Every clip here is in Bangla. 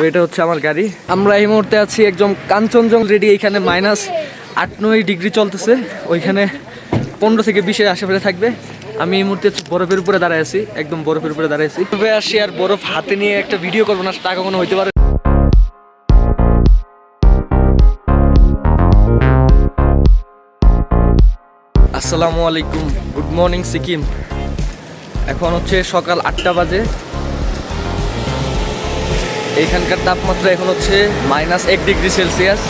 এটা হচ্ছে আমার গাড়ি। আমরা এই মুহূর্তে আছি একদম কাঞ্চনজঙ্ঘা রেডি এখানে মাইনাস আট নয় ডিগ্রি চলতেছে। ওইখানে পনেরো থেকে বিশের আশেপাশে থাকবে। আমি এই মুহূর্তে বরফের উপরে দাঁড়ায় আছি, একদম বরফের উপরে দাঁড়ায় তবে আসি আর বরফ হাতে নিয়ে একটা ভিডিও করব, না তা কখনো হইতে পারে। আসসালামু আলাইকুম গুড মর্নিং সিকিম এখন হচ্ছে সকাল আটটা বাজে। এইখানকার তাপমাত্রা এখন হচ্ছে মাইনাস এক ডিগ্রি সেলসিয়াস।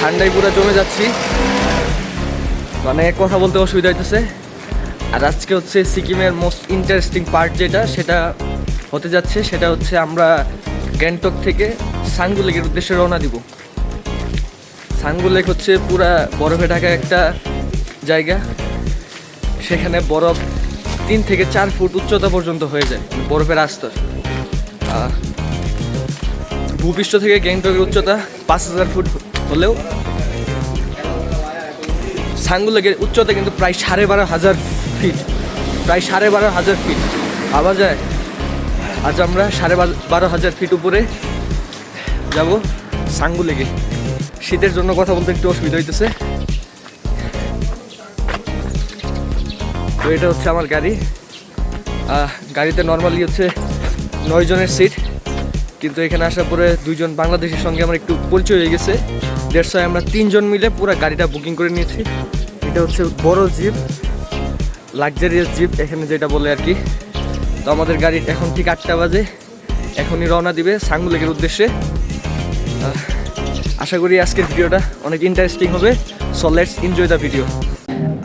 ঠান্ডায় পুরো জমে যাচ্ছি। মানে কথা বলতে অসুবিধা হইতেছে। আর আজকে হচ্ছে সিকিমের মোস্ট ইন্টারেস্টিং পার্ট যেটা, সেটা হতে যাচ্ছে, সেটা হচ্ছে আমরা গ্যাংটক থেকে সাঙ্গু লেকের উদ্দেশ্যে রওনা দিব। সাঙ্গু লেক হচ্ছে পুরা বরফে ঢাকা একটা জায়গা। সেখানে বরফ তিন থেকে চার ফুট উচ্চতা পর্যন্ত হয়ে যায়, বরফের আস্তর। ভূপৃষ্ঠ থেকে গ্যাংটকের উচ্চতা পাঁচ হাজার ফুট হলেও সাঙ্গু লেকের উচ্চতা কিন্তু প্রায় সাড়ে বারো হাজার ফিট, প্রায় সাড়ে বারো হাজার ফিট। ভাবা যায়, আজ আমরা সাড়ে বারো- হাজার ফিট উপরে যাব সাঙ্গু লেকে শীতের জন্য কথা বলতে একটু অসুবিধা হইতেছে। তো এটা হচ্ছে আমার গাড়ি। গাড়িতে নর্মালি হচ্ছে নয় জনের সিট কিন্তু এখানে আসার পরে দুইজন বাংলাদেশের সঙ্গে আমার একটু পরিচয় হয়ে গেছে। দেড়শোয় আমরা তিনজন মিলে পুরো গাড়িটা বুকিং করে নিয়েছি। এটা হচ্ছে বড় জিপ লাক্সারিয়াস জিপ এখানে যেটা বলে আর কি। তো আমাদের গাড়ি এখন ঠিক আটটা বাজে, এখনই রওনা দিবে সাঙ্গুলেকের উদ্দেশ্যে। আশা করি আজকের ভিডিওটা অনেক ইন্টারেস্টিং হবে। So let's enjoy the video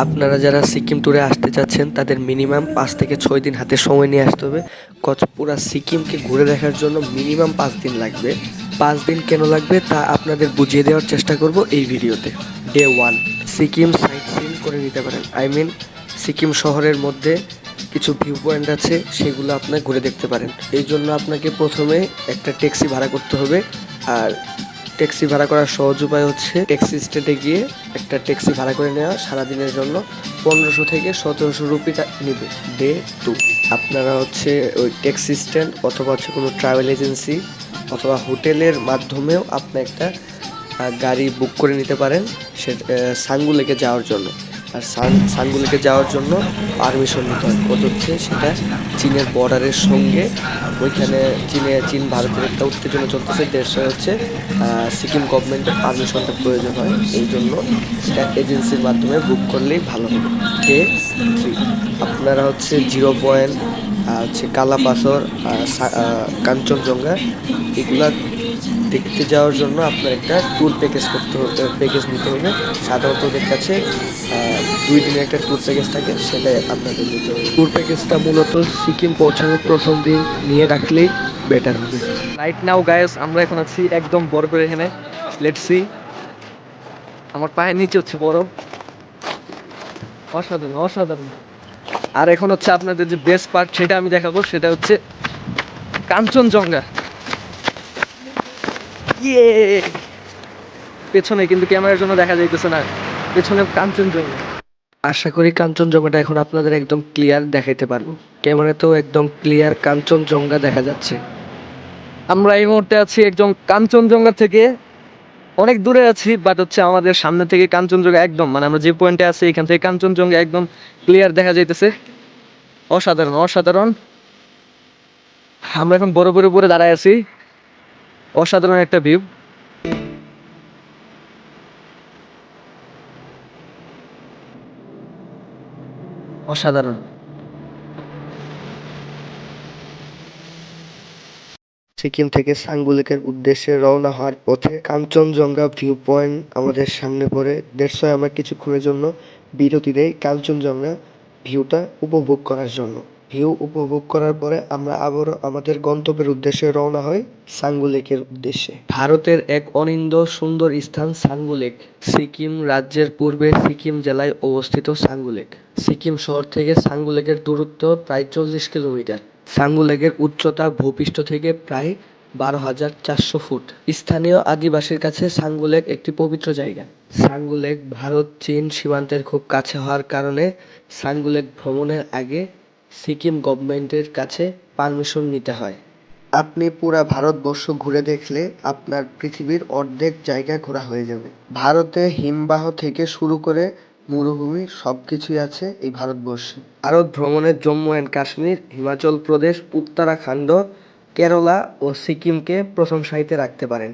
আপনারা যারা সিকিম ট্যুরে আসতে চাচ্ছেন, তাদের মিনিমাম পাঁচ থেকে ছয় দিন হাতে সময় নিয়ে আসতে হবে। কচ পুরা সিকিমকে ঘুরে দেখার জন্য মিনিমাম পাঁচ দিন লাগবে। পাঁচ দিন কেন লাগবে তা আপনাদের বুঝিয়ে দেওয়ার চেষ্টা করব এই ভিডিওতে। Day one Sikkim sightseeing করে নিতে পারেন। আই মিন সিকিম শহরের মধ্যে কিছু ভিউ পয়েন্ট আছে, সেগুলো আপনার ঘুরে দেখতে পারেন। এই জন্য আপনাকে প্রথমে একটা ট্যাক্সি ভাড়া করতে হবে। আর ট্যাক্সি ভাড়া করার সহজ উপায় হচ্ছে ট্যাক্সি স্ট্যান্ডে গিয়ে একটা ট্যাক্সি ভাড়া করে নেওয়া সারাদিনের জন্য পনেরোশো থেকে সতেরোশো রুপি নেবে। Day two. আপনারা হচ্ছে ওই ট্যাক্সি স্ট্যান্ড অথবা হচ্ছে কোনো ট্রাভেল এজেন্সি অথবা হোটেলের মাধ্যমেও আপনি একটা গাড়ি বুক করে নিতে পারেন সে সাঙ্গু লেকে যাওয়ার জন্য। আর সান সাঙ্গু লেকে যাওয়ার জন্য পারমিশন নিতে হয়। কত হচ্ছে? সেটা চীনের বর্ডারের সঙ্গে। ওইখানে চীনে চীন ভারতের একটা উত্তেজনা চলতেছে। দেশে হচ্ছে সিকিম গভর্নমেন্টের পারমিশনটা প্রয়োজন হয়। এই জন্য সেটা এজেন্সির মাধ্যমে বুক করলেই ভালো হবে। ডে থ্রি আপনারা হচ্ছে জিরো পয়েন্ট হচ্ছে কালা পাথর আর সা- আহ, কাঞ্চনজঙ্ঘা এগুলা দেখতে যাওয়ার জন্য আপনার একটা ট্যুর প্যাকেজ করতে হবে প্যাকেজ নিতে হবে। সাধারণত ওদের কাছে দুই দিনের একটা ট্যুর প্যাকেজ থাকে সেটাই আপনাদের নিতে হবে। ট্যুর প্যাকেজটা মূলত সিকিম পৌঁছানোর প্রথম দিন নিয়ে রাখলেই বেটার হবে। রাইট নাও গায়েস আমরা এখন আছি একদম বরফের এখানে। লেটস সি আমার পায়ের নিচে হচ্ছে বরফ। অসাধারণ অসাধারণ। আর এখন হচ্ছে আপনাদের যে বেস্ট পার্ট সেটা আমি দেখাবো সেটা হচ্ছে কাঞ্চনজঙ্ঘা। ইয়ে। পেছনে কিন্তু ক্যামেরার জন্য দেখা যাইতেছে না। পেছনে কাঞ্চনজঙ্ঘা। আশা করি কাঞ্চনজঙ্ঘাটা এখন আপনাদের একদম ক্লিয়ার দেখাইতে পারব। ক্যামেরাতেও একদম ক্লিয়ার কাঞ্চনজঙ্ঘা দেখা যাচ্ছে। আমরা এই মুহূর্তে আছি একদম কাঞ্চনজঙ্ঘা থেকে। অনেক দূরে আছি বাট হচ্ছে আমাদের সামনে থেকে কাঞ্চনজঙ্ঘা একদম মানে আমরা যে পয়েন্টে আছি এখান থেকে কাঞ্চনজঙ্ঘা একদম ক্লিয়ার দেখা যাইতেছে। অসাধারণ অসাধারণ। আমরা এখন বরফের উপরে দাঁড়ায় আছি। অসাধারণ একটা ভিউ। অসাধারণ। সিকিম থেকে সাংগুলিকের উদ্দেশ্যে রওনা হওয়ার পথে কাঞ্চনজঙ্ঘা ভিউ পয়েন্ট আমাদের সামনে পড়ে। দেড়শো আমরা কিছুক্ষণের জন্য বিরতি দেই কাঞ্চনজঙ্ঘা ভিউটা উপভোগ করার জন্য। ভিউ উপভোগ করার পরে আমরা আবারও আমাদের গন্তব্যের উদ্দেশ্যে রওনা হই সাঙ্গু লেকের উদ্দেশ্যে। ভারতের এক অনিন্দ সুন্দর স্থান সাঙ্গু লেক। সিকিম রাজ্যের পূর্বে সিকিম জেলায় অবস্থিত সাঙ্গু লেক। সিকিম শহর থেকে সাঙ্গু লেকের দূরত্ব প্রায় চল্লিশ কিলোমিটার। সাঙ্গু লেকের উচ্চতা ভূপৃষ্ঠ থেকে প্রায় বারো হাজার চারশো ফুট। স্থানীয় আদিবাসীর কাছে সাঙ্গু লেক একটি পবিত্র জায়গা। সাঙ্গু লেক ভারত, চীন সীমান্তের খুব কাছে হওয়ার কারণে সাঙ্গু লেক ভ্রমণের আগে সিকিম গভর্নমেন্টের কাছে পারমিশন নিতে হয়। আপনি পুরা ভারতবর্ষ ঘুরে দেখলে আপনার পৃথিবীর অর্ধেক জায়গা ঘোরা হয়ে যাবে। ভারতে হিমবাহ থেকে শুরু করে মরুভূমি সব কিছুই আছে এই ভারতবর্ষে। ভারত ভ্রমণের জম্মু অ্যান্ড কাশ্মীর, হিমাচল প্রদেশ, উত্তরাখণ্ড, কেরালা ও সিকিমকে প্রথম সারিতে রাখতে পারেন।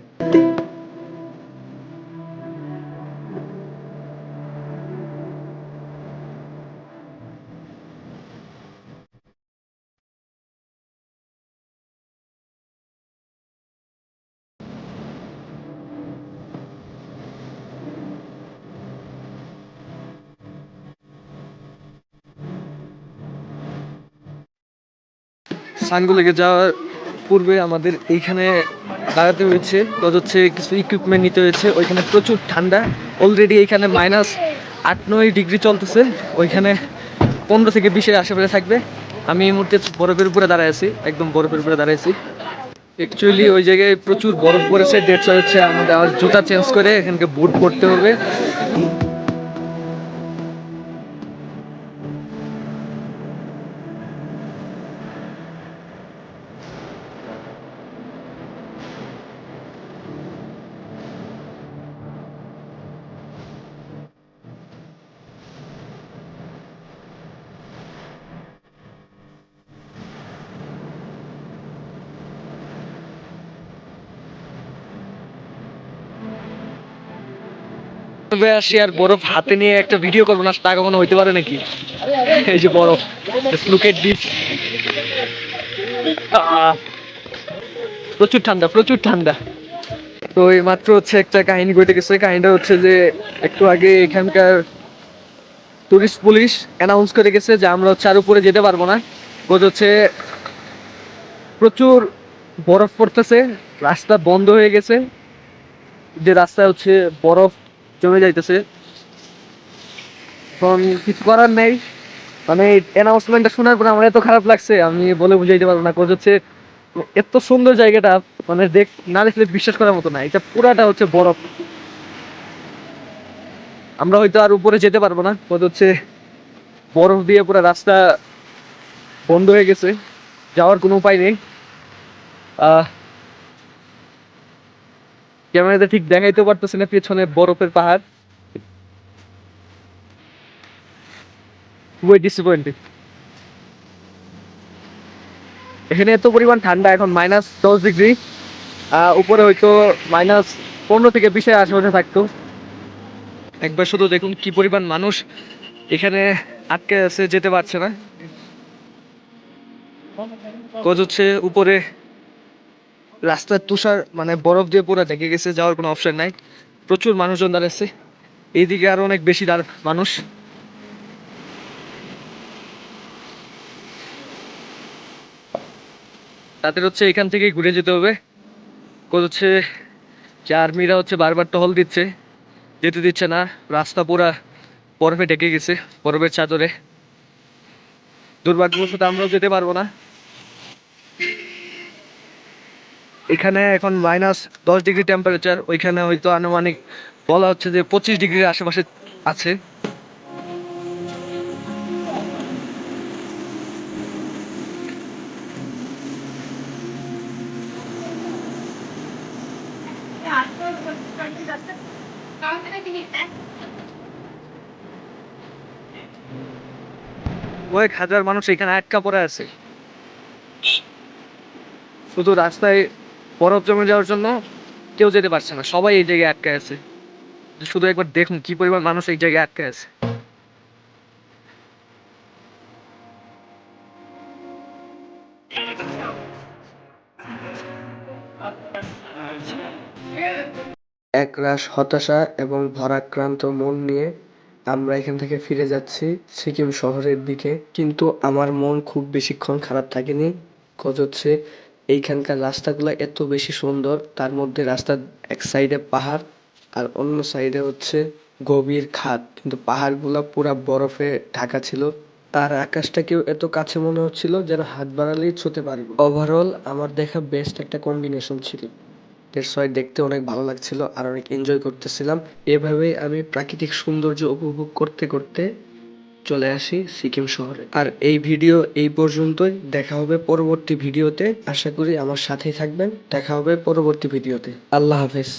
সানগুলোকে যাওয়ার পূর্বে আমাদের এইখানে দাঁড়াতে হয়েছে। প্লাস হচ্ছে কিছু ইকুইপমেন্ট নিতে হয়েছে। ওইখানে প্রচুর ঠান্ডা। অলরেডি এইখানে মাইনাস আট নয় ডিগ্রি চলতেছে। ওইখানে পনেরো থেকে বিশের আশেপাশে থাকবে। আমি এই মুহূর্তে বরফের উপরে দাঁড়ায় আছি। একদম বরফের উপরে দাঁড়ায় আছি। অ্যাকচুয়ালি ওই জায়গায় প্রচুর বরফ পড়েছে। ডেটস হচ্ছে আমাদের জুতা চেঞ্জ করে এখানকে বুট পরতে হবে। তবে আসি আর বরফ হাতে নিয়ে একটা ভিডিও করব, না, তা কখনো হইতে পারে নাকি? এই যে বরফ লুক দিস প্রচুর ঠান্ডা প্রচুর ঠান্ডা। তো এই মাত্র হচ্ছে একটা কাহিনী ঘটে গেছে। কাহিনীটা হচ্ছে যে, একটু আগে এখানকার টুরিস্ট পুলিশ অ্যানাউন্স করে গেছে যে আমরা হচ্ছে আর উপরে যেতে পারব না। কোচ হচ্ছে প্রচুর বরফ পড়তেছে, রাস্তা বন্ধ হয়ে গেছে। যে রাস্তায় হচ্ছে বরফ জমে যাইতেছে। এখন কিছু করার নেই। মানে অ্যানাউন্সমেন্টটা শোনার পরে আমার এত খারাপ লাগছে, আমি বলে বুঝাইতে পারব না। কোচ হচ্ছে, এত সুন্দর জায়গাটা মানে দেখ, না দেখলে বিশ্বাস করার মতো না। এটা পুরাটা হচ্ছে বরফ। আমরা হয়তো আর উপরে যেতে পারব না। কোচ হচ্ছে, বরফ দিয়ে পুরো রাস্তা বন্ধ হয়ে গেছে। যাওয়ার কোনো উপায় নেই। আহ ক্যামেরাতে ঠিক দেখাইতে পারতেছে না, পেছনে বরফের পাহাড়। খুবই ডিসঅ্যাপয়েন্টেড এখানে এত পরিমাণ ঠান্ডা, এখন মাইনাস দশ ডিগ্রি উপরে হয়তো মাইনাস পনেরো থেকে বিশের আশেপাশে থাকতো। একবার শুধু দেখুন কি পরিমাণ মানুষ এখানে আটকে আছে, যেতে পারছে না। কজ হচ্ছে উপরে রাস্তার তুষার মানে বরফ দিয়ে পুরো ঢেকে গেছে, যাওয়ার কোনো অপশন নাই। প্রচুর মানুষজন দাঁড়াচ্ছে। এইদিকে আরও অনেক বেশি দাঁড় মানুষ। তাদের হচ্ছে এখান থেকে ঘুরে যেতে হবে। হচ্ছে যে আর্মিরা হচ্ছে বারবার টহল দিচ্ছে। যেতে দিচ্ছে না। রাস্তা পুরা বরফে ঢেকে গেছে, বরফের চাদরে। দুর্ভাগ্যবশত আমরাও যেতে পারব না। এখানে এখন মাইনাস দশ ডিগ্রি টেম্পারেচার ওইখানে হয়তো আনুমানিক বলা হচ্ছে যে পঁচিশ ডিগ্রির আশেপাশে আছে। কয়েক হাজার মানুষ এখানে আটকা পড়ে আছে। শুধু রাস্তায় বরফ জমে যাওয়ার জন্য কেউ যেতে পারছে না। সবাই এই জায়গায় আটকে আছে। শুধু একবার দেখুন কি পরিমাণ মানুষ এই জায়গায় আটকে আছে। একরাশ হতাশা এবং ভারাক্রান্ত মন নিয়ে আমরা এখান থেকে ফিরে যাচ্ছি সিকিম শহরের দিকে। কিন্তু আমার মন খুব বেশিক্ষণ খারাপ থাকেনি। কজ হচ্ছে এইখানকার রাস্তাগুলো এত বেশি সুন্দর, তার মধ্যে রাস্তার এক সাইডে পাহাড় আর অন্য সাইডে হচ্ছে গভীর খাদ। কিন্তু পাহাড়গুলো পুরা বরফে ঢাকা ছিল। আর আকাশটাকেও এত কাছে মনে হচ্ছিল যেন হাত বাড়ালেই ছুতে পারব। ওভারঅল আমার দেখা বেস্ট একটা কম্বিনেশন ছিল। দ্যাটস ওয়াই দেখতে অনেক ভালো লাগছিল আর অনেক এনজয় করতেছিলাম। এভাবেই আমি প্রাকৃতিক সৌন্দর্য উপভোগ করতে করতে চলে আসি সিকিম শহরে। আর এই ভিডিও এই পর্যন্তই। দেখা হবে পরবর্তী ভিডিওতে। আশা করি আমার সাথেই থাকবেন। দেখা হবে পরবর্তী ভিডিওতে। আল্লাহ হাফেজ।